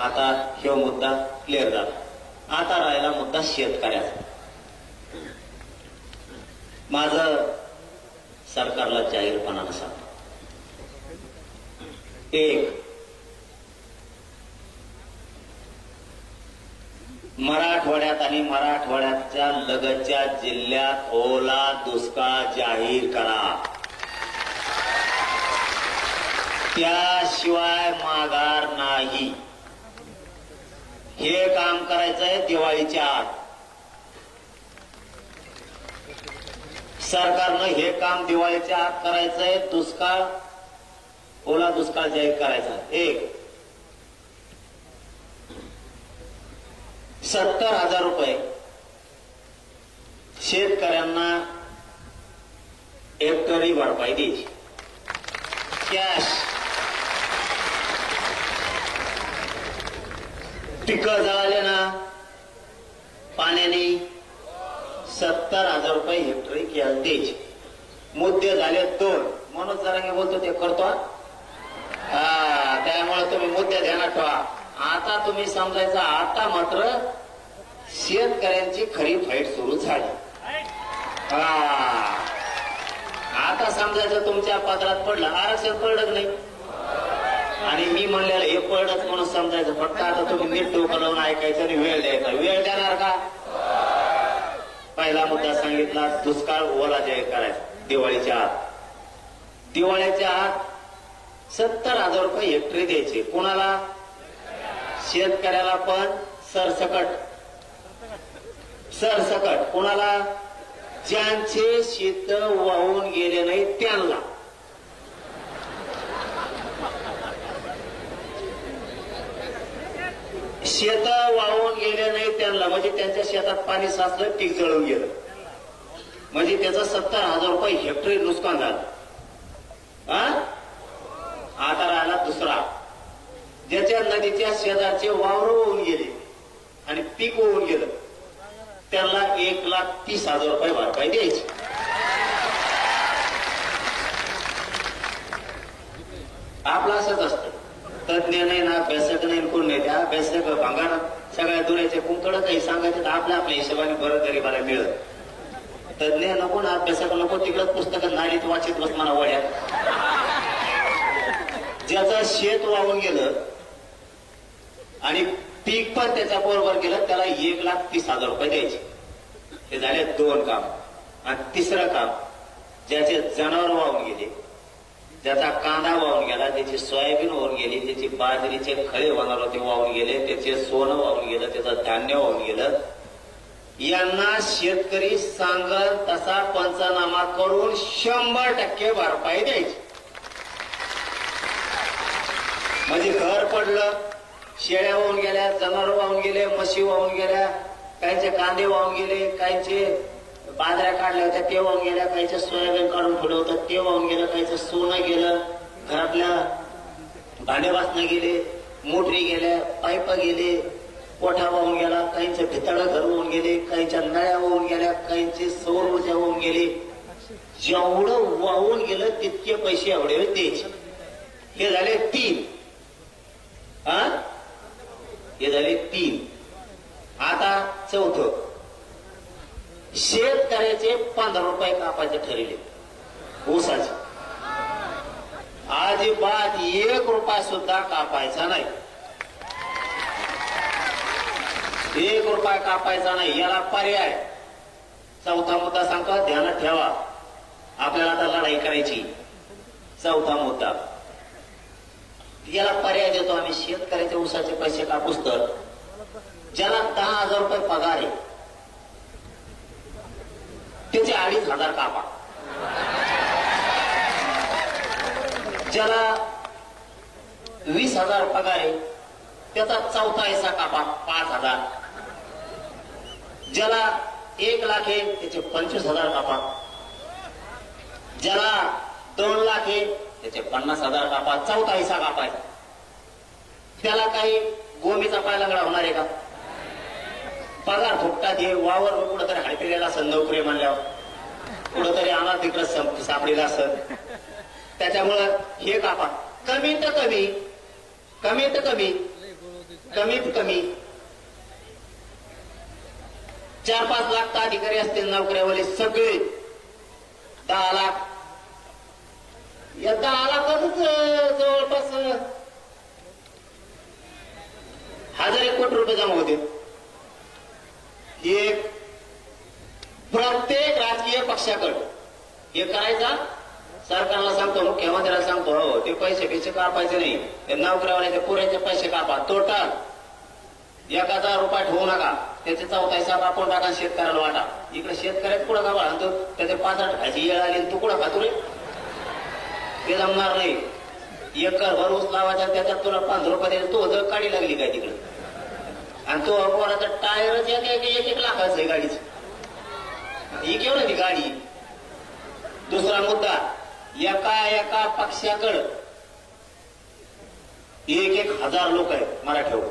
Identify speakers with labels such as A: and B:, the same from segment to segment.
A: आता हे मुद्दा क्लिअर झाला. आता राहिला मुद्दा शेतकऱ्याचा. माझं सरकारला जाहीरपणानं सांग एक मराठवाड्यात आणि मराठवाड्याच्या लगतच्या जिल्ह्यात ओला दुष्काळ जाहीर करा. त्याशिवाय माघार नाही. हे काम करायचंय दिवाळीच्या आत. सरकारनं हे काम दिवाळीच्या आत करायचंय दुष्काळ ओला दुष्काळ जाहीर करायचा. एक. सत्तर हजार रुपये शेतकऱ्यांना हेक्टरी भरपाई द्यायची. कॅश पिक जळाले ना पाण्याने सत्तर हजार रुपये हेक्टरी केलं द्यायची. मुद्दे झाले दोन. म्हणून जरा बोलतो ते करतो हा. त्यामुळे तुम्ही मुद्दे ध्यानात ठेवा. आता तुम्ही समजायचं आता मात्र शेतकऱ्यांची खरी फाईट सुरू झाली. हा. आता समजायचं तुमच्या पदरात पडलं आरक्षण पडलं नाही. आणि मी म्हणलेलं हे पडलंच म्हणून समजायचं. फक्त आता तुम्ही नीट डोकं लावून ऐकायचं आणि वेळ द्यायचा. वेळ देणार का? पहिला मुद्दा सांगितला दुष्काळ ओला जाहीर करायचा दिवाळीच्या आत. दिवाळीच्या आत सत्तर हजार रुपये हेक्टरी द्यायचे. कोणाला? शेतकऱ्याला पण सरसकट. सरसकट. कोणाला? ज्यांचे शेत वाहून गेले नाही त्यांना. शेत वाहून गेले नाही त्यांना. म्हणजे त्यांच्या शेतात पाणी साचलं पीक जळून गेलं. म्हणजे त्याचं सत्तर हजार रुपये हेक्टरी नुकसान झालं. हा? आता राहिला दुसरा. ज्याच्या नदीच्या शेजारचे वावर होऊन गेले आणि पीक होऊन गेलं त्याला एक लाख तीस हजार रुपये भरपाई द्यायची. आपलं असंच असतं. तज्ञ नाही ना अभ्यासक नाही कोण नाही. त्या अभ्यासक भांगार सगळ्या दुऱ्याचे कुंकडं काही सांगायचं तर आपल्या आपल्या हिशोबाने बरं गरीबाला मिळत तज्ञ नको ना अभ्यासक नको तिकडं पुस्तकं नालीत वाचित बस मला वळ्यात ज्याचं शेत वाहून गेलं आणि पीक पण त्याच्या बरोबर गेलं त्याला एक लाख तीस हजार रुपये द्यायचे. हे झाले दोन काम. आणि तिसरं काम ज्याचे जनावर वाहून गेले त्याचा कांदा वाहून गेला त्याची सोयाबीन वाहून गेली त्याची बाजरीचे खळे होणार होते वाहून गेले त्याचे सोनं वाहून गेलं त्याचं धान्य वाहून गेलं. यांना शेतकरी सांगत तसा पंचनामा करून शंभर टक्के भरपाई द्यायची. म्हणजे घर पडलं शेळ्या वाहून गेल्या जनावर वाहून गेले म्हशी वाहून गेल्या काहींचे कांदे वाहून गेले काहींचे बाजऱ्या काढल्या होत्या ते वाहून गेल्या काहीचं सोयाबीन काढून ठेवलं होतं ते वाहून गेलं काहीचं सोनं गेलं घरातल्या भांडे वासनं गेले मोटरी गेल्या पाईप गेले कोठा वाहून गेला काहींचे भितळ घर वाहून गेले काहींच्या नळ्या वाहून गेल्या काहींचे सौर ऊर्जा होऊन गेली. जेवढं वाहून गेलं तितके पैसे एवढे द्यायचे हे झाले तीन. हा? हे झाले तीन. आता चौथं. शेतकऱ्याचे पंधरा रुपये कापायचे ठरले ऊसाचे. अजिबात एक रुपया सुद्धा कापायचा नाही. एक रुपया कापायचा नाही याला पर्याय. चौथा मुद्दा सांगतो ध्यानात ठेवा. आपल्याला आता लढाई करायची. चौथा मुद्दा. याला पर्याय देतो आम्ही शेतकऱ्याचे ऊसाचे पैसे कापूस तर. ज्याला दहा हजार रुपये पगार आहे त्याचे अडीच हजार कापा. ज्याला वीस हजार पगार आहे त्याचा चौथा हिस्सा कापा पाच हजार. ज्याला एक लाख आहे त्याचे पंचवीस हजार कापा. ज्याला दोन लाख आहे त्याचे पन्नास हजार कापा चौथा हिस्सा कापायचा. त्याला काही गोमीचा पाय लगडा होणार आहे का? पगार फुकटात हे वावर कुठंतरी हाडपिलेला असेल नोकरी म्हणल्यावर. कुठंतरी अनाथ तिकडं सं- सापडलेला असेल. त्याच्यामुळं हे कापा. कमी तर कमी. कमी तर कमी. कमीत कमी. चार पाच लाख तर अधिकारी असतील नोकऱ्यावाले सगळे. दहा लाख. या दहा लाखातच जवळपास हजार एक कोटी रुपये जमा होते एक प्रत्येक राजकीय पक्षाकडे हे करायचा? सरकारला सांगतो मुख्यमंत्र्याला सांगतो हो ते पैसे पैसे कापायचे नाही. ते नोकऱ्यावाल्याचे पुरायचे पैसे कापा टोटल एक हजार रुपये ठेवू नका. त्याचे चौथा हिसाब आपण टाका शेतकऱ्याला वाटा. इकडे शेतकऱ्यात कुठं का म्हणतो त्याचे पाच आठ खायची येळ आली तू कुठं खातो रे? ते जमणार नाही. एकर भर ऊस लावायचा त्याच्यात तुला पाच रुपये द्यायचे. तो जर काढी लागली काय तिकडे? आणि तो कोणाचा टायरच एक एक एक एक लाखाचं आहे गाडीच. ही केवढं ती गाडी? दुसरा मुद्दा एका एका पक्षाकडं एक एक हजार लोक आहेत मराठ्यावर.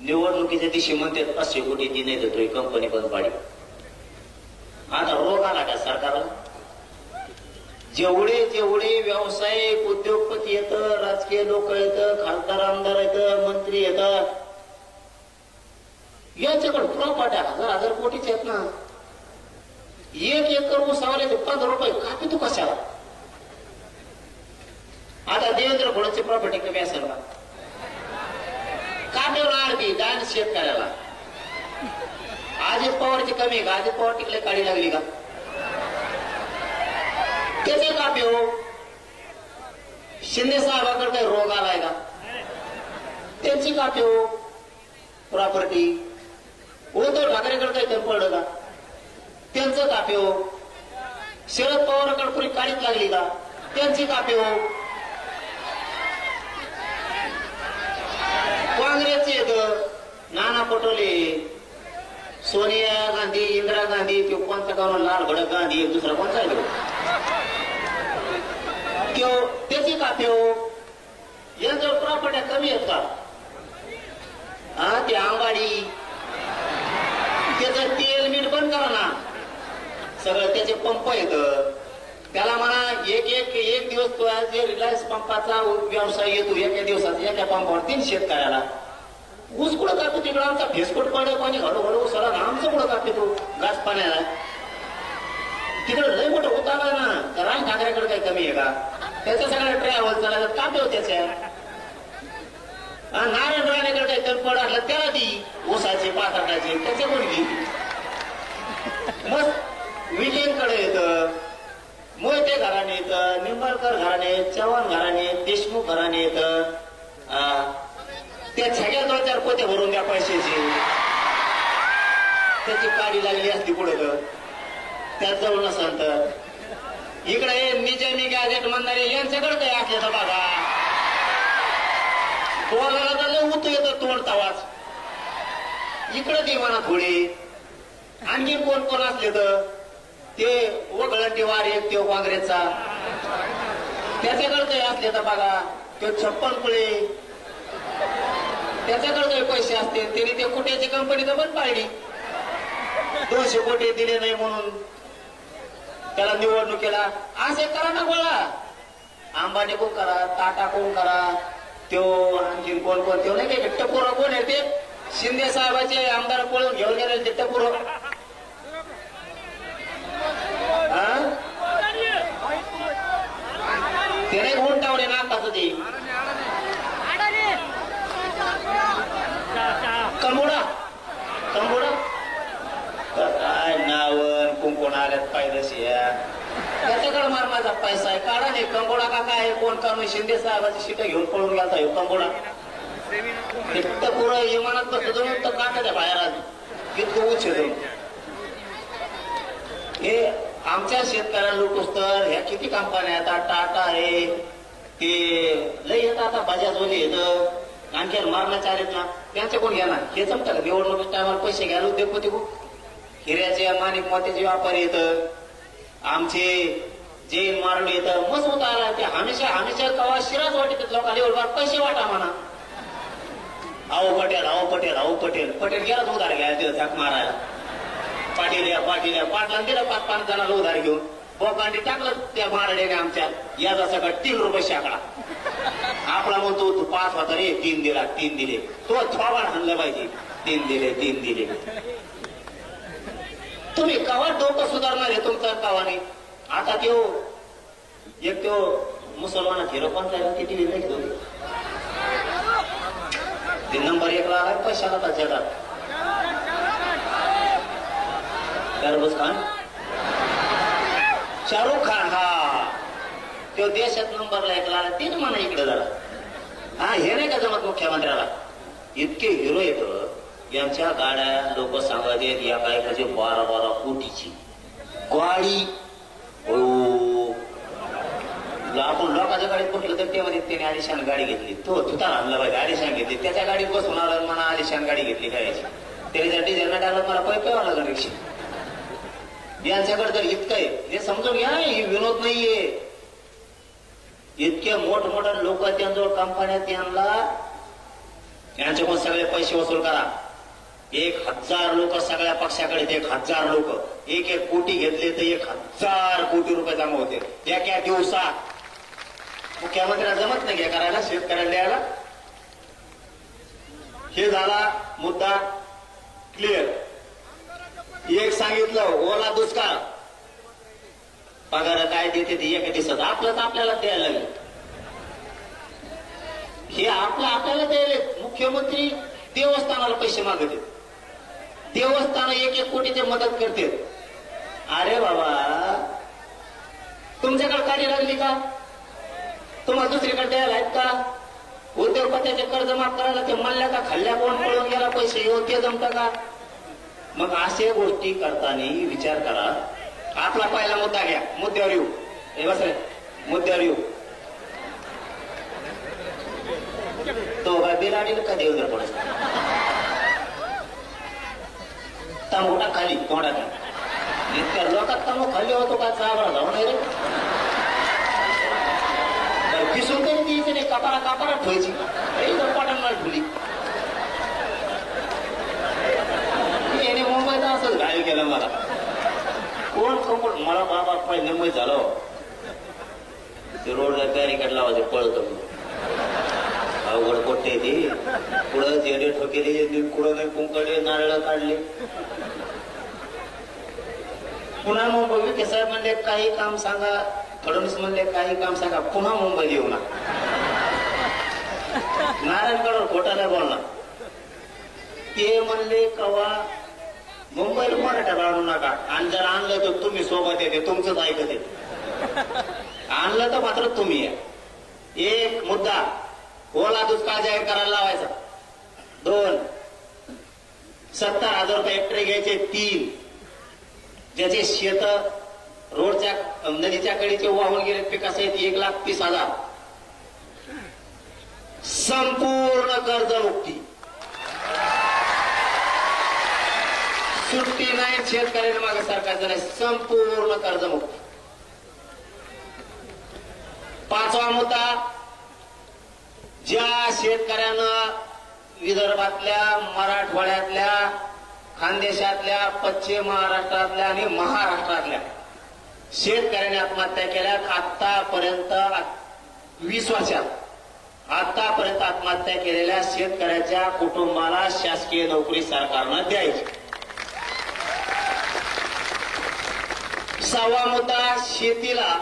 A: निवडणुकीच्या दिवशी म्हणतात पाचशे कोटी ती नाही देतोय कंपनी बंद पाडी. आता रोग आला का सरकारला जेवढे जेवढे व्यावसायिक उद्योगपती येत राजकीय लोक येत खासदार आमदार येत मंत्री येतात यांच्याकडे प्रॉपर्टी हजार हजार कोटीच आहेत ना. एक एकर ऊस आवाले पंधरा रुपये. कापी तू कशाला? आता देवेंद्र फडणवीसची प्रॉपर्टी कमी असेल का कापेवर आरती दान शेतकऱ्याला? अजित पवारची कमी का? अजित पवार टिकले काढी लागली का? त्याचे कापे हो. शिंदे साहेबाकडे काही रोग आलाय का? त्यांची कापे हो. प्रॉपर्टी उद्धव ठाकरेकडे काही कमी पडलं का? त्यांचं कापे हो शरद पवारांकडे कुणी काढीत लागली का? त्यांची कापे हो काँग्रेसचे येत नाना पटोले सोनिया गांधी इंदिरा गांधी तो कोणता गाव लाल भडक गांधी एक दुसरा कोणता आहे त्यो त्याची कापे हो यांचं प्रॉपर्ट्या कमी आहेत का हा ते आंबाडी त्याचं तेल मीठ बंद करा ना सगळं त्याचे पंप येत. त्याला म्हणा एक एक एक दिवस तो आज जे रिलायन्स पंपाचा व्यवसाय येतो एका दिवसात एका पंपावर तीन शेतकऱ्याला ऊस कुठं कापतो तिकडं? आमचा फेसकोट पडे पाणी हळूहळू सरा आमचं कुठं कापते तो? घास पाण्याला. तिकडं लय मोठं होत आला ना. तर राज ठाकरेकडे काही कमी आहे का? त्याच्या सगळ्या ट्रॅव्हल चालायचं कापे त्याच्या. नारायण राणेकडे काही कमी पडलं त्याला ती ऊसाचे पाताटाचे त्याचे कोण घे मग विजयकडे येतं मोहिते घराणे येत निंबाळकर घराणे चव्हाण घराणे देशमुख घराणे येत. त्या सगळ्या दोन चार पोते भरून द्या पैशाची. त्याची काडी लागली असती पुढे त्यात जाऊ नसेल तर इकडे निजामी गॅजेट म्हणणारे यांच्याकडे काही असले बघा तोंडाला तर लय उतू येतं तोंड तवाच. इकडे ती म्हणा थोडी. आणखी कोण कोण असले तर? ते वगळंटी वार एक तो काँग्रेसचा. त्याच्याकडे काही असले तर बघा तो छप्पन पुळे त्याच्याकडे काही पैसे असते त्याने ते कुठेची कंपनी तर बंद पाडली. दोनशे कोटी दिले नाही म्हणून त्याला निवडणुकीला असे करा ना गोळा अंबानी कोण करा टाटा कोण करा त्यो आणखी कोण कोण त्यो नाही काही टपोर कोण आहे ते? शिंदे साहेबाचे आमदार पळून घेऊन गेले ते टपोर ते नाही उंटावले नाकाचं ते कंबोडा कंबोडा काय नावन कुंकोण आल्यात पायदशी त्याच्याकडे मार माझा पैसा आहे काढा नाही कंबोडा का काय कोण काढून शिंदे साहेबाची शिट घेऊन पळून गेला ह्यो कंबोडा इतकं पुरं विमानात बसतो तर काढा त्या बाहेर आधी इतकं उच्च हे आमच्या शेतकऱ्या लोक तर ह्या किती कंपन्या आता टाटा आहे ते लय येतात आता बजाजवाले येत आणखी मारण्याचे आहेत ना त्यांचे कोण घ्या ना हे जमतं का? निवडणुकीच्या टायमाला पैसे घ्यायला उद्योगपती खूप. हिऱ्याचे माणिक मोत्याचे व्यापारी येत आमचे जैन मारणे येत मस्त होता आला ते हमेशा हमेशा कवा शिराज वाटत लोकांना एवढा पैसे वाटा म्हणा. आहो पटेल आहो पटेल आहो पटेल. पटेल गेला उधार घ्यायला तिथं त्याक मारायला. पाटील या पाटील या पाटला दिलं पाच पाच जणांना उधार घेऊन. बोकांडी टाकलं त्या मारण्याने आमच्या याचा सगळं तीन रुपये शाकडा. आपला म्हणतो तू पाच होता रे तीन दिला तीन दिले. तो थोबाड हाणलं पाहिजे. तीन दिले तीन दिले. तुम्ही कवा डोकं सुधारणार आहे तुमचं कवा नाही आता त्यो एक त्यो मुसलमानात हिरो कोणता आहे किती लिहिलं की ते नंबर एक ला आलाय पैशाला तर जगात? खान? शाहरुख खान हा. तो देशात नंबरला एक लागला तीन म्हणा इकडे झाला हा हे नाही का जमत मुख्यमंत्र्याला? इतके हिरो येत हो. यांच्या गाड्या लोक सांगत आहेत या बायकाचे बारा बारा कोटीची. गाडी ओ आपण लोकांच्या गाडीत बसलो तर तेव्हा त्याने आलिशान गाडी घेतली. तो तुता आणला पाहिजे आलिशान घेतली. त्याच्या गाडीत बसून आला मला म्हणा आलिशान गाडी घेतली करायची त्याने जर डिझेल टाकलं मला पैसे प्यावा लागला रिक्षा. यांच्याकडे तर इतकं आहे. हे समजून घ्या हे विनोद नाहीये. इतके मोठ्या लोक त्यांजवळ कंपन्या त्यांना यांच्याकडून सगळे पैसे वसूल करा. एक हजार लोक सगळ्या पक्षाकडे एक हजार लोक. एक एक कोटी घेतले तर एक हजार कोटी रुपये जमा होते. एका दिवसात मुख्यमंत्र्याला जमत नाही करायला शेतकऱ्याला द्यायला. हे झाला मुद्दा क्लिअर एक सांगितलं ओला दुष्काळ. पगार काय देते ते एका दिवसात? आपलं तर आपल्याला द्यायला लागेल. हे आपलं आपल्याला द्यायला. मुख्यमंत्री देवस्थानाला पैसे मागते देवस्थान एक एक कोटी ते मदत करते अरे बाबा. तुमच्याकडे कार्य लागली का? तुम्हाला दुसरीकडे द्यायला आहेत का? उद्योगपत्याचे कर्ज माफ करायला ते म्हणल्या का खाल्ल्या कोण पळून गेला? पैसे योग्य जमता का? मग असे गोष्टी करताना विचार करा. आपला पहिला मुद्दा घ्या. मुद्द्यावर येऊ. हे बस. रे मुद्द्यावर येऊ. तो काय बिराडील का देऊ दर कोणाचा तांबुटा खाली तोंडात इतक्या लोकात तांबू खाली होतो का? चाबरा जाऊ नाही रे. दिसून तरी ती इथे कपारा कपारा ठेवायची एकदम पटांना ठेवली याने मुंबईत असंच घायल केलं मला कोण कोण मला बाबा पहिले मुंबई झालो ते रोडला बॅरिकेड लावायचे पळत अवघड कोट्टे ते पुढं जेडे ठोकेले पुढं नाही कुंकडे नारळ काढले पुन्हा मुंबई विखे साहेब म्हणले काही काम सांगा फडणवीस म्हणले काही काम सांगा पुन्हा मुंबईत येऊ ना नारायणगडवर खोटा बोलणार ते म्हणले कवा मुंबईला मराठा आणू नका. आणि जर आणलं तर तुम्ही सोबत येते तुमचंच ऐकत येते आणलं तर मात्र तुम्ही या. एक मुद्दा ओला दुष्काळ जाहीर करायला लावायचा. दोन सत्तर हजार रुपये हेक्टरी घ्यायचे. तीन ज्याचे शेत रोडच्या नदीच्या कडेचे वाहून गेले पिकासहित एक लाख तीस हजार. संपूर्ण कर्जमुक्ती सुट्टी नाही शेतकऱ्यांना मागे सरकारचं नाही संपूर्ण कर्जमुक्ती पाचवा मुद्दा ज्या शेतकऱ्यानं विदर्भातल्या मराठवाड्यातल्या खानदेशातल्या पश्चिम महाराष्ट्रातल्या आणि महाराष्ट्रातल्या शेतकऱ्याने आत्महत्या केल्या आतापर्यंत वीस वर्षात आतापर्यंत आत्महत्या केलेल्या शेतकऱ्याच्या कुटुंबाला शासकीय नोकरी सरकारनं द्यायची सहावा मुद्दा शेतीला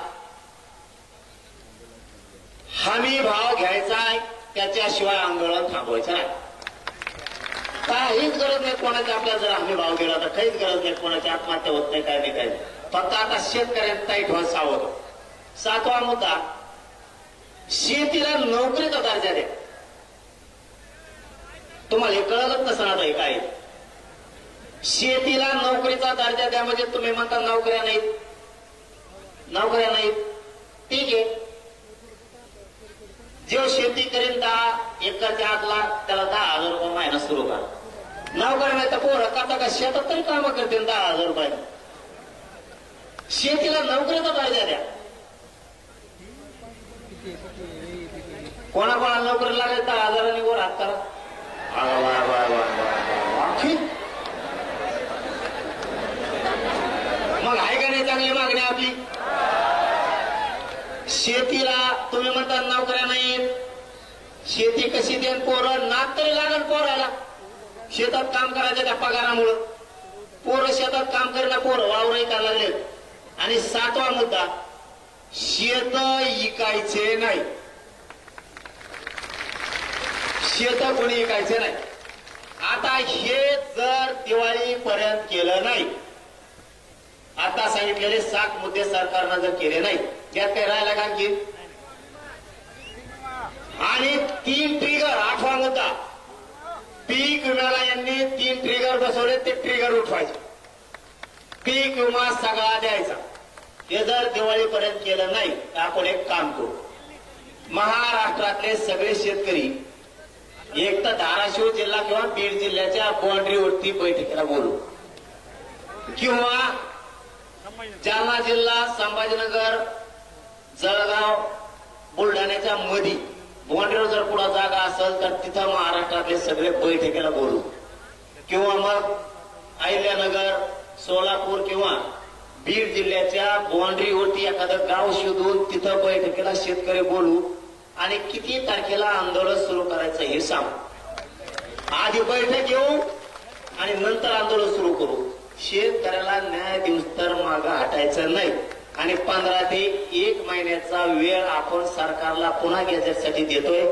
A: हमी भाव घ्यायचा आहे त्याच्याशिवाय आंदोलन थांबवायचं नाही काहीच गरज नाही कोणाच्या आपल्याला जर हमी भाव दिला तर काहीच गरज नाही कोणाची आत्महत्या होत नाही काय नाही काय नाही. फक्त आता शेतकऱ्यांचा ताईट व्हा सावध. सातवा मुद्दा. शेतीला नोकरीचा दर्जा द्या. तुम्हाला हे कळलंच नसणार आता काय शेतीला नोकरीचा दर्जा द्या म्हणजे तुम्ही म्हणता नोकऱ्या नाहीत. नोकऱ्या नाहीत. ठीक आहे. जो शेती करेल दहा एकरच्या आतला त्याला दहा हजार रुपये महिना सुरू करा. नोकऱ्या नाही तर पोरं करता का शेतात तरी कामं करतील दहा हजार रुपये शेतीला नोकरीचा दर्जा द्या कोणाकोणाला नोकरी लागेल दहा हजारांनी वर हात करा? मग आहे का नाही चांगली मागणी आपली? शेतीला तुम्ही म्हणता नोकऱ्या नाहीत. शेती कशी देन पोरं नाक तरी लागल पोराला. शेतात काम करायचं त्या पगारामुळं. पोरं शेतात काम करणं पोरं वावरही करायला लागलेत. आणि सातवा मुद्दा शेत इकायचे नाही. शेत कोणी इकायचे नाही. आता हे जर दिवाळीपर्यंत केलं नाही आता सांगितलेले सात मुद्दे सरकारनं जर केले नाही त्यात काय राहिला का आणखी? आणि तीन ट्रिगर आठवा मुद्दा. पीक विम्याला यांनी तीन ट्रिगर बसवले ते ट्रिगर उठवायचे. पीक विमा सगळा द्यायचा. हे जर दिवाळीपर्यंत केलं नाही तर आपण एक काम करू. महाराष्ट्रातले सगळे शेतकरी एक तर धाराशिव जिल्हा किंवा बीड जिल्ह्याच्या बाउंड्रीवरती बैठकीला बोलू. किंवा जालना जिल्हा संभाजीनगर जळगाव बुलढाण्याच्या मधी बाउंड्रीवर जर कुठं जागा असेल तर तिथं महाराष्ट्रातले सगळे बैठकीला बोलू. किंवा मग अहिल्यानगर सोलापूर किंवा बीड जिल्ह्याच्या बाउंड्रीवरती एखादं गाव शोधून तिथं बैठकीला शेतकरी बोलू आणि किती तारखेला आंदोलन सुरू करायचं हे सांग. आधी बैठक घेऊ आणि नंतर आंदोलन सुरू करू. शेतकऱ्याला न्याय दिवस तर मागं हटायचं नाही. आणि पंधरा ते एक महिन्याचा वेळ आपण सरकारला पुन्हा गॅजेटसाठी देतोय.